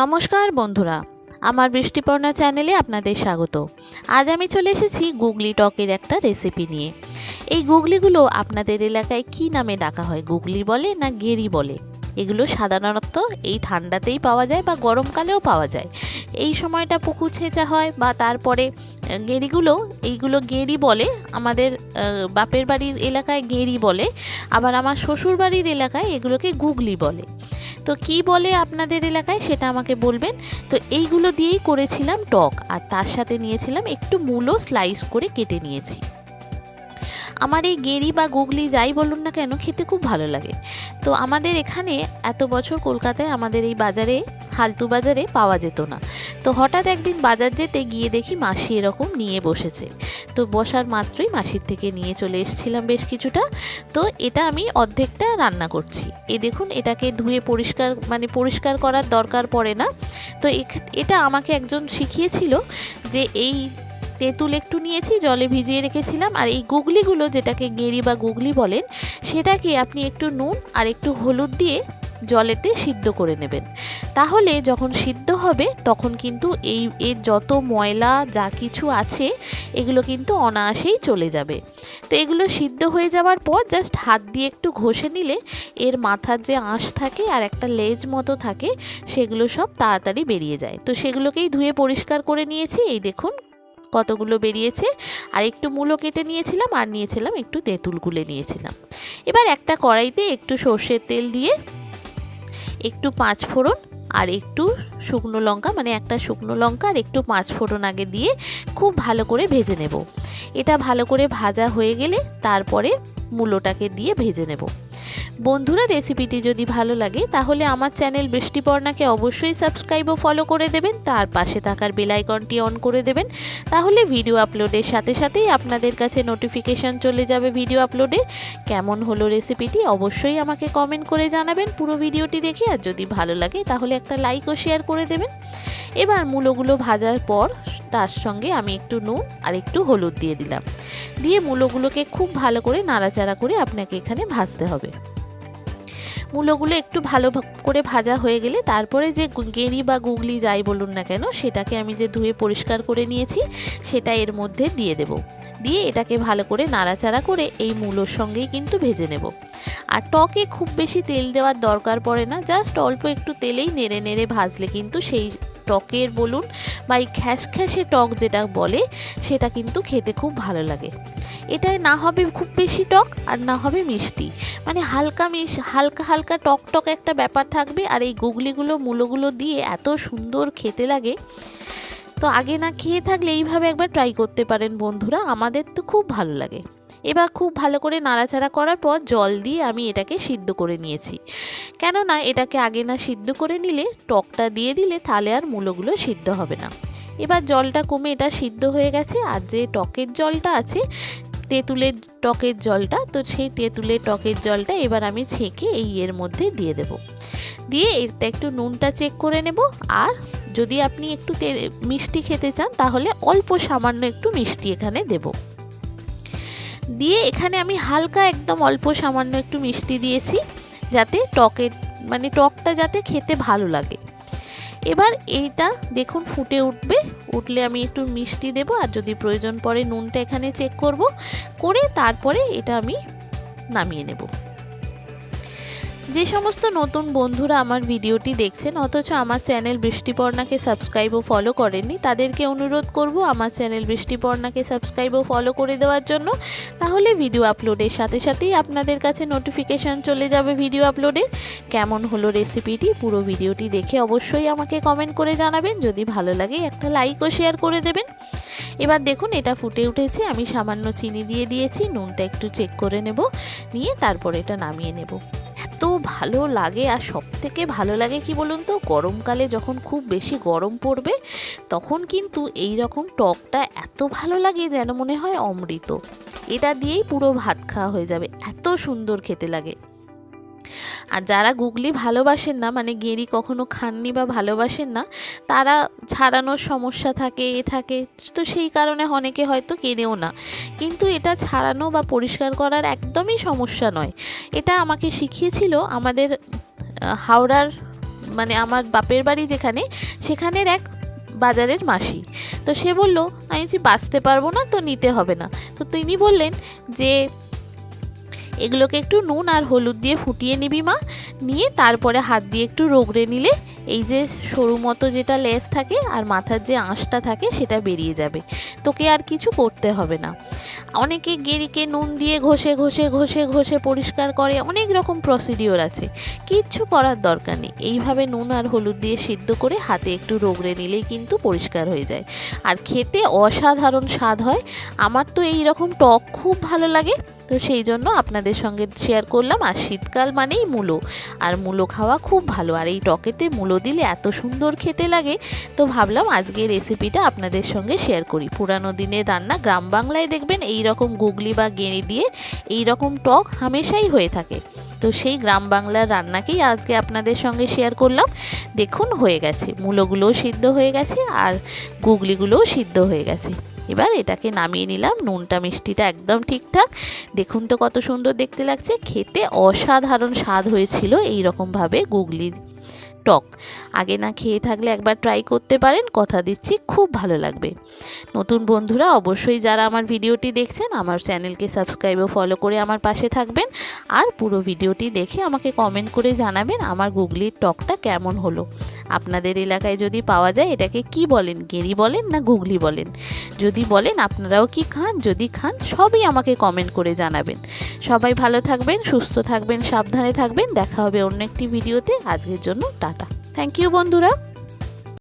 নমস্কার বন্ধুরা, আমার বৃষ্টিপর্ণা চ্যানেলে আপনাদের স্বাগত। আজ আমি চলে এসেছি গুগলি টকের একটা রেসিপি নিয়ে। এই গুগলিগুলো আপনাদের এলাকায় কি নামে ডাকা হয়, গুগলি বলে না গেরি বলে? এগুলো সাধারণত এই ঠান্ডাতেই পাওয়া যায় বা গরমকালেও পাওয়া যায়। এই সময়টা পুকুর ছেঁচা হয় বা তারপরে গেরিগুলো, এইগুলো গেরি বলে, আমাদের বাপের বাড়ির এলাকায় গেরি বলে, আবার আমার শ্বশুর বাড়ির এলাকায় এগুলোকে গুগলি বলে। তো কি বলে আপনাদের এলাকায় সেটা আমাকে বলবেন। তো এইগুলো দিয়েই করেছিলাম টক আর তার সাথে নিয়েছিলাম একটু মূলো স্লাইস করে কেটে নিয়েছি। আমার এই গেরি বা গুগলি যাই বলুন না কেন খেতে খুব ভালো লাগে। তো আমাদের এখানে এত বছর কলকাতায় আমাদের এই বাজারে হালতু বাজারে পাওয়া যেত না। তো হঠাৎ একদিন বাজার যেতে গিয়ে দেখি মাসি এরকম নিয়ে বসেছে। তো বসার মাত্রই মাসির থেকে নিয়ে চলে এসেছিলাম বেশ কিছুটা। তো এটা আমি অর্ধেকটা রান্না করছি। এ দেখুন, এটাকে ধুয়ে পরিষ্কার মানে পরিষ্কার করার দরকার পড়ে না। তো এটা আমাকে একজন শিখিয়েছিল যে এই তেঁতুল একটু নিয়েছি, জলে ভিজিয়ে রেখেছিলাম। আর এই গুগলিগুলো যেটাকে গেরি বা গুগলি বলেন, সেটাকে আপনি একটু নুন আর একটু হলুদ দিয়ে জলেতে সিদ্ধ করে নেবেন। তাহলে যখন সিদ্ধ হবে, তখন কিন্তু এই, এর যত ময়লা যা কিছু আছে, এগুলো কিন্তু অনায়াসেই চলে যাবে। তো এগুলো সিদ্ধ হয়ে যাওয়ার পর জাস্ট হাত দিয়ে একটু ঘষে নিলে, এর মাথার যে আঁশ থাকে আর একটা লেজ মতো থাকে, সেগুলো সব তাড়াতাড়ি বেরিয়ে যায়। তো সেগুলোকেই ধুয়ে পরিষ্কার করে নিয়েছি। এই দেখুন কতগুলো বেরিয়েছে। আর একটু মূলো কেটে নিয়েছিলাম আর নিয়েছিলাম একটু তেঁতুল গুলে নিয়েছিলাম। এবার একটা কড়াইতে একটু সর্ষের তেল দিয়ে একটু পাঁচ ফোড়ন আর একটু শুকনো লঙ্কা মানে একটা শুকনো লঙ্কা আর একটু পাঁচ ফোড়ন আগে দিয়ে খুব ভালো করে ভেজে নেব। এটা ভালো করে ভাজা হয়ে গেলে তারপরে মূলোটাকে দিয়ে ভেজে নেব। বন্ধুরা, রেসিপিটি যদি ভালো লাগে, তাহলে আমার চ্যানেল বৃষ্টিপর্ণাকে অবশ্যই সাবস্ক্রাইব ও ফলো করে দেবেন। তার পাশে থাকার বেলাইকনটি অন করে দেবেন। তাহলে ভিডিও আপলোডের সাথে সাথেই আপনাদের কাছে নোটিফিকেশন চলে যাবে ভিডিও আপলোডে। কেমন হলো রেসিপিটি অবশ্যই আমাকে কমেন্ট করে জানাবেন পুরো ভিডিওটি দেখে। আর যদি ভালো লাগে, তাহলে একটা লাইক ও শেয়ার করে দেবেন। এবার মূলোগুলো ভাজার পর তার সঙ্গে আমি একটু নুন আর একটু হলুদ দিয়ে দিলাম। দিয়ে মূলোগুলোকে খুব ভালো করে নাড়াচাড়া করে আপনাকে এখানে ভাজতে হবে। মূলোগুলো একটু ভালো করে ভাজা হয়ে গেলে তারপরে যে গেরি বা গুগলি যাই বলুন না কেন, সেটাকে আমি যে ধুয়ে পরিষ্কার করে নিয়েছি, সেটা এর মধ্যে দিয়ে দেব। দিয়ে এটাকে ভালো করে নাড়াচাড়া করে এই মূলোর সঙ্গেই কিন্তু ভেজে নেব। আর টকে খুব বেশি তেল দেওয়ার দরকার পড়ে না জাস্ট অল্প একটু তেলেই নেড়ে নেড়ে ভাজলে কিন্তু সেই টকের বলুন বা এই খ্যাসখ্যাসে টক যেটা বলে, সেটা কিন্তু খেতে খুব ভালো লাগে। এটায় না হবে খুব বেশি টক আর না হবে মিষ্টি। মানে হালকা মিশ, হালকা হালকা টক টক একটা ব্যাপার থাকবে আর এই গুগলিগুলো, মূলোগুলো দিয়ে এত সুন্দর খেতে লাগে। তো আগে না খেয়ে থাকলে এইভাবে একবার ট্রাই করতে পারেন বন্ধুরা, আমাদের তো খুব ভালো লাগে। এবার খুব ভালো করে নাড়াচাড়া করার পর জল দিয়ে আমি এটাকে সিদ্ধ করে নিয়েছি। কেননা এটাকে আগে না সিদ্ধ করে নিলে, টকটা দিয়ে দিলে তাহলে আর মূলোগুলো সিদ্ধ হবে না। এবার জলটা কমে এটা সিদ্ধ হয়ে গেছে আর যে টকের জলটা আছে, তেঁতুলের টকের জলটা, তো সেই তেঁতুলের টকের জলটা এবার আমি ছেঁকে এই এর মধ্যে দিয়ে দেব। দিয়ে এটা একটু নুনটা চেক করে নেব আর যদি আপনি একটু মিষ্টি খেতে চান তাহলে অল্প সামান্য একটু মিষ্টি এখানে দেব। দিয়ে এখানে আমি হালকা একদম অল্প সামান্য একটু মিষ্টি দিয়েছি যাতে টকের মানে টকটা যাতে খেতে ভালো লাগে। এবার এইটা দেখুন ফুটে উঠবে। উঠলে আমি একটু মিষ্টি দেব আর যদি প্রয়োজন পড়ে নুনটা এখানে চেক করব। করে তারপরে এটা আমি নামিয়ে নেব। যে সমস্ত নতুন বন্ধুরা আমার ভিডিওটি দেখছেন, অথচ আমার চ্যানেল বৃষ্টিপর্ণাকে সাবস্ক্রাইব ও ফলো করেননি, তাদেরকে অনুরোধ করব আমার চ্যানেল বৃষ্টিপর্ণাকে সাবস্ক্রাইব ও ফলো করে দেওয়ার জন্য। তাহলে ভিডিও আপলোডের সাথে সাথেই আপনাদের কাছে নোটিফিকেশান চলে যাবে ভিডিও আপলোডের কেমন হলো রেসিপিটি পুরো ভিডিওটি দেখে অবশ্যই আমাকে কমেন্ট করে জানাবেন। যদি ভালো লাগে একটা লাইক ও শেয়ার করে দেবেন। এবার দেখুন, এটা ফুটে উঠেছে, আমি সামান্য চিনি দিয়ে দিয়েছি, নুনটা একটু চেক করে নেব, নিয়ে তারপর এটা নামিয়ে নেব। এত ভালো লাগে আর সব থেকে ভালো লাগে কি বলুন তো? গরমকালে যখন খুব বেশি গরম পড়বে, তখন কিন্তু এই রকম টকটা এত ভালো লাগে যেন মনে হয় অমৃত। এটা দিয়েই পুরো ভাত খাওয়া হয়ে যাবে, এত সুন্দর খেতে লাগে। আর যারা গুগলি ভালোবাসেন না মানে গেরি কখনো খাননি বা ভালোবাসেন না, তারা ছাড়ানোর সমস্যা থাকে, এ থাকে, তো সেই কারণে অনেকে হয়তো কেনেও না। কিন্তু এটা ছাড়ানো বা পরিষ্কার করার একদমই সমস্যা নয়। এটা আমাকে শিখিয়েছিল আমাদের হাওড়ার মানে আমার বাপের বাড়ি যেখানে, সেখানের এক বাজারের মাসি। তো সে বলল আমি যে বাঁচতে পারব না, তো নিতে হবে না। তো তিনি বললেন যে, এগুলোকে একটু নুন আর হলুদ দিয়ে ফুটিয়ে নিবি মা। নিয়ে তারপরে হাত দিয়ে একটু রগড়ে নিলে এই যে সরু মতো যেটা লেস থাকে আর মাথার যে আঁশটা থাকে, সেটা বেরিয়ে যাবে। তোকে আর কিছু করতে হবে না। অনেকে গেরিকে নুন দিয়ে ঘষে ঘষে ঘষে ঘষে পরিষ্কার করে, অনেক রকম প্রসিডিওর আছে। কিচ্ছু করার দরকার নেই। এইভাবে নুন আর হলুদ দিয়ে সিদ্ধ করে হাতে একটু রোগড়ে নিলেই কিন্তু পরিষ্কার হয়ে যায়। আর খেতে অসাধারণ স্বাদ হয়। আমার তো এই রকম টক খুব ভালো লাগে। তো সেই জন্য আপনাদের সঙ্গে শেয়ার করলাম। আর শীতকাল মানেই মূলো। আর মূলো খাওয়া খুব ভালো। আর এই টকেতে মূলো দিলে এত সুন্দর খেতে লাগে। তো ভাবলাম আজকে রেসিপিটা আপনাদের সঙ্গে শেয়ার করি। পুরানো দিনের রান্না গ্রাম বাংলায় দেখবেন এই রকম গুগলি বা গেঁড়ি দিয়ে এই রকম টক হামেশাই হয়ে থাকে। তো সেই গ্রাম বাংলার রান্নাকেই আজকে আপনাদের সঙ্গে শেয়ার করলাম। দেখুন, হয়ে গেছে। মূলোগুলোও সিদ্ধ হয়ে গেছে আর গুগলিগুলোও সিদ্ধ হয়ে গেছে। এবার এটাকে নামিয়ে নিলাম। নুনটা, মিষ্টিটা একদম ঠিকঠাক। দেখুন তো কত সুন্দর দেখতে লাগছে। খেতে অসাধারণ স্বাদ হয়েছিল এই রকমভাবে গুগলির। টক। আগে না খেয়ে থাকলে একবার ট্রাই করতে পারেন, কথা দিচ্ছি, খুব ভালো লাগবে। নতুন বন্ধুরা অবশ্যই যারা আমার ভিডিওটি দেখছেন, আমার চ্যানেলকে সাবস্ক্রাইব ও ফলো করে আমার পাশে থাকবেন। আর পুরো ভিডিওটি দেখে আমাকে কমেন্ট করে জানাবেন আমার গুগলির টকটা কেমন হলো। আপনাদের এলাকায় যদি পাওয়া যায়, এটাকে কি বলেন, গেরি বলেন না গুগলি বলেন? যদি বলেন, আপনারাও কি খান? যদি খান, সবই আমাকে কমেন্ট করে জানাবেন। সবাই ভালো থাকবেন, সুস্থ থাকবেন, সাবধানে থাকবেন। দেখা হবে অন্য একটি ভিডিওতে। আজকের জন্য টাটা। থ্যাংক ইউ বন্ধুরা।